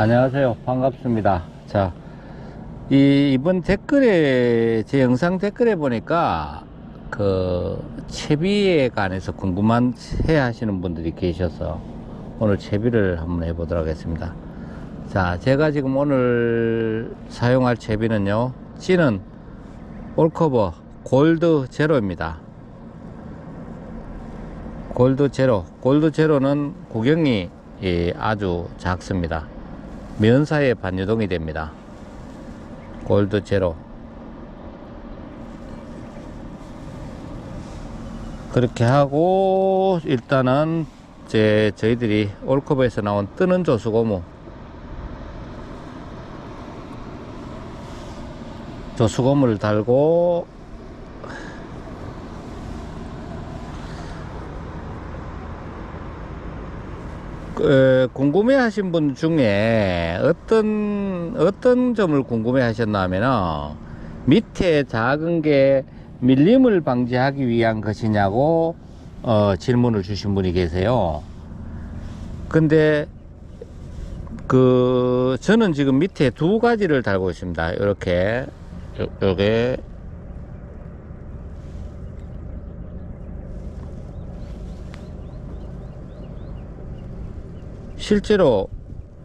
안녕하세요. 반갑습니다. 자, 이, 이번 댓글에, 제 영상 댓글에 보니까, 그, 채비에 관해서 궁금한 해 하시는 분들이 계셔서, 오늘 채비를 한번 해보도록 하겠습니다. 자, 제가 지금 오늘 사용할 채비는요, C는 올커버 골드 제로입니다. 골드 제로. 골드 제로는 구경이 예, 아주 작습니다. 면사에 반유동이 됩니다. 골드 제로. 그렇게 하고 일단은 제 저희들이 올커버에서 나온 뜨는 조수고무 조수고무를 달고 그, 궁금해 하신 분 중에 어떤, 어떤 점을 궁금해 하셨냐면은 밑에 작은 게 밀림을 방지하기 위한 것이냐고 어, 질문을 주신 분이 계세요. 근데 그 저는 지금 밑에 두 가지를 달고 있습니다. 이렇게 요, 요게 실제로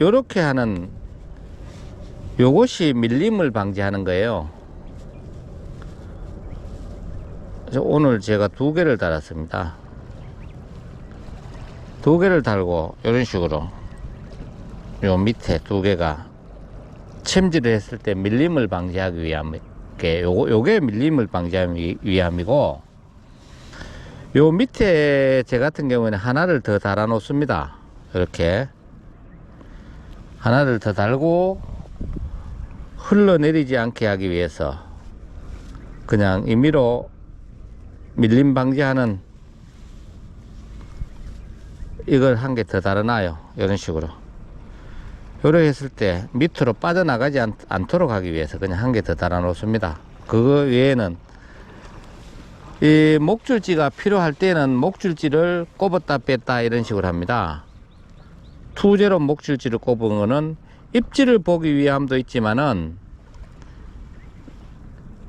요렇게 하는 요것이 밀림을 방지하는 거예요. 그래서 오늘 제가 두 개를 달았습니다. 두 개를 달고 이런 식으로 요 밑에 두 개가 챔질을 했을 때 밀림을 방지하기 위함 게 요거 요게 밀림을 방지하기 위함이고 요 밑에 제 같은 경우에는 하나를 더 달아 놓습니다. 이렇게 하나를 더 달고 흘러내리지 않게 하기 위해서 그냥 임의로 밀림 방지하는 이걸 한 개 더 달아놔요. 이런 식으로. 요렇게 했을 때 밑으로 빠져나가지 않, 않도록 하기 위해서 그냥 한 개 더 달아 놓습니다. 그거 외에는 이 목줄지가 필요할 때는 목줄지를 꼽았다 뺐다 이런 식으로 합니다 투제로 목줄지를 꼽은 거는 입질을 보기 위함도 있지만은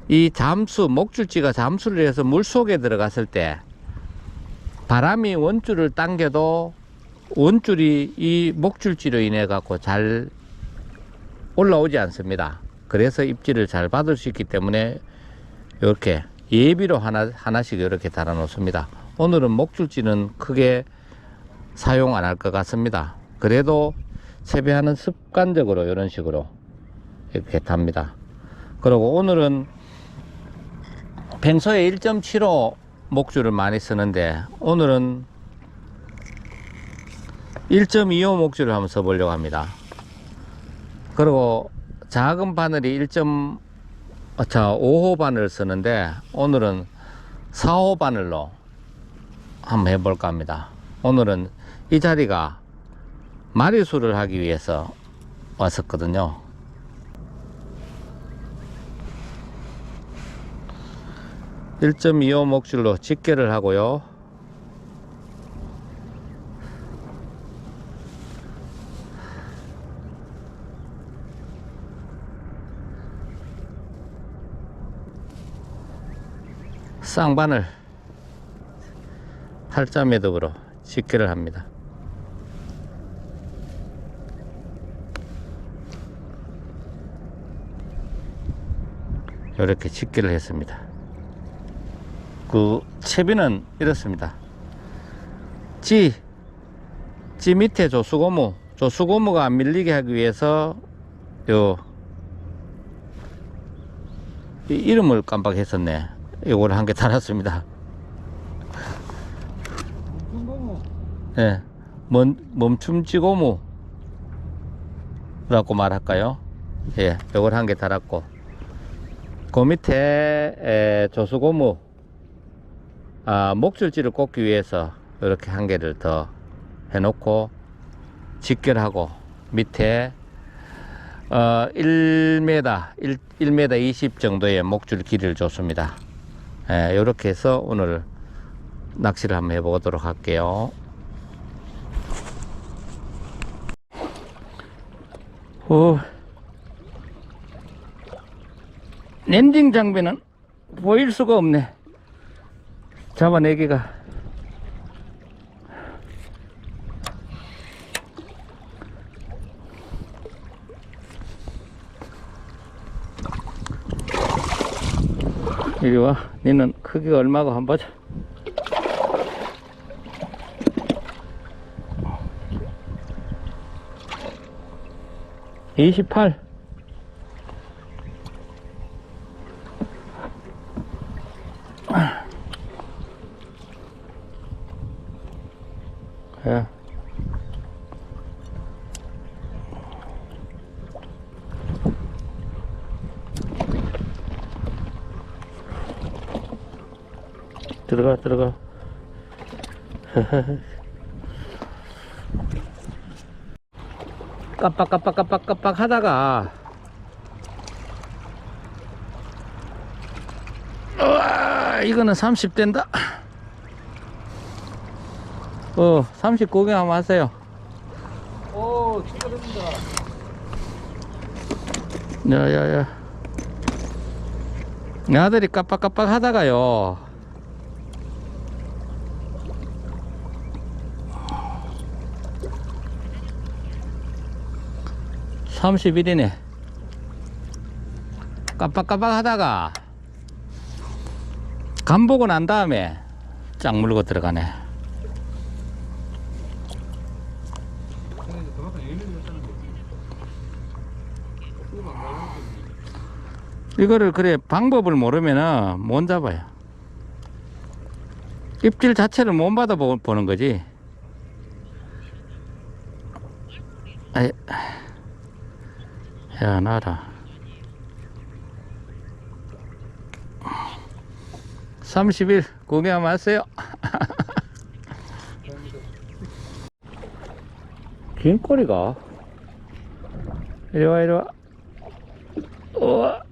이 잠수 목줄지가 잠수를 해서 물 속에 들어갔을 때 바람이 원줄을 당겨도 원줄이 이 목줄지로 인해 갖고 잘 올라오지 않습니다. 그래서 입질을 잘 받을 수 있기 때문에 이렇게 예비로 하나 하나씩 이렇게 달아 놓습니다. 오늘은 목줄지는 크게 사용 안 할 것 같습니다. 그래도 재배하는 습관적으로 이런 식으로 이렇게 답니다. 그리고 오늘은 평소에 1.75 목줄을 많이 쓰는데 오늘은 1.25 목줄을 한번 써보려고 합니다. 그리고 작은 바늘이 1. 어, 자, 5호 바늘을 쓰는데 오늘은 4호 바늘로 한번 해볼까 합니다. 오늘은 이 자리가 마리수를 하기 위해서 왔었거든요. (1.25) 목줄로 집게를 하고요 쌍바늘 8자 매듭으로 집게를 합니다 이렇게 집게를 했습니다. 그 채비는 이렇습니다. 찌, 찌 밑에 조수고무, 조수고무가 안 밀리게 하기 위해서 요이 이름을 깜빡했었네. 요걸 한 개 달았습니다. 예, 멈, 멈춤지고무 라고 말할까요? 예, 요걸 한 개 달았고 그 밑에 에, 조수고무 아, 목줄지를 꽂기 위해서 이렇게 한 개를 더 해놓고 직결하고 밑에 어, 1m 1, 1m 20 정도의 목줄 길이를 줬습니다 예, 이렇게 해서 오늘 낚시를 한번 해보도록 할게요 오. 랜딩 장비는 보일 수가 없네. 잡아내기가. 이리 와. 니는 크기가 얼마고 한번 보자. 이십팔. 예. 들어가 들어가 깜빡깜빡깜빡깜빡 하다가 우와 이거는 30 된다 어, 30 구경 한번 하세요. 오, 축하드립니다. 야, 야, 야. 내 아들이 깜빡깜빡 하다가요. (31이네) 깜빡깜빡 하다가 간 보고 난 다음에 짝 물고 들어가네. 이거를 그래 방법을 모르면은 못 잡아요. 입질 자체를 못 받아 보- 보는 거지. 아이, 야 나라. 30일 구경 하세요. 긴 꼬리가. 이리 와, 이리 와. 우와.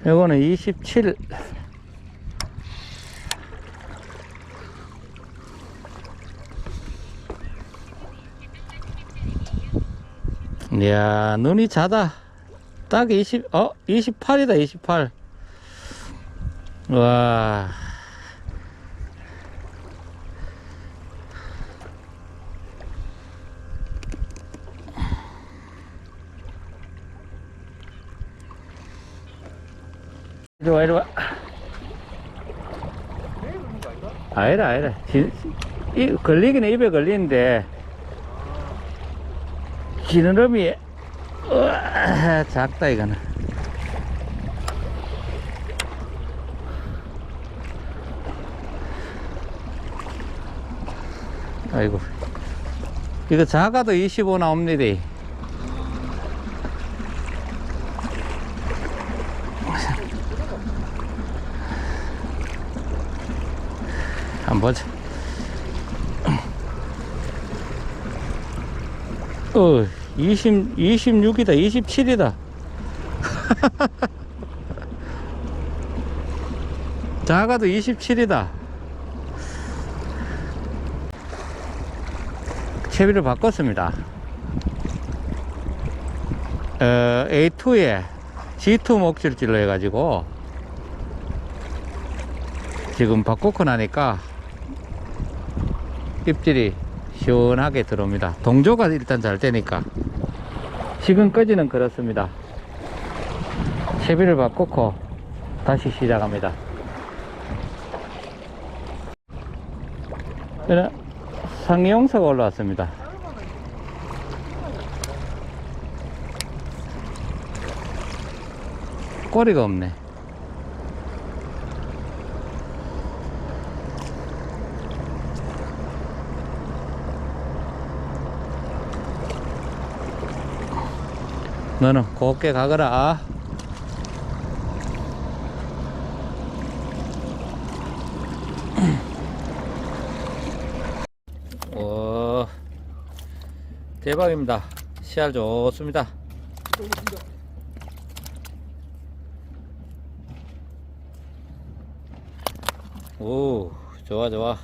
이거는 27. 이야, 눈이 자다. 딱 20, 어, 28이다, 28. 와. 이리 와, 이리 와. 아니라, 아니라. 지, 이, 걸리기는 입에 걸리는데, 지느러미, 으아, 작다, 이거는. 아이고. 이거 작아도 25 나옵니다. 한번 보자. 어, 20, 26이다, 27이다. 작아도 27이다. 채비를 바꿨습니다. 어, A2에 G2 목줄질로 해가지고 지금 바꾸고 나니까 입질이 시원하게 들어옵니다. 동조가 일단 잘 되니까 지금까지는 그렇습니다. 채비를 바꾸고 다시 시작합니다. 상용사가 올라왔습니다. 꼬리가 없네. 너는 곱게 가거라. 오, 대박입니다. 씨알 좋습니다. 오, 좋아, 좋아.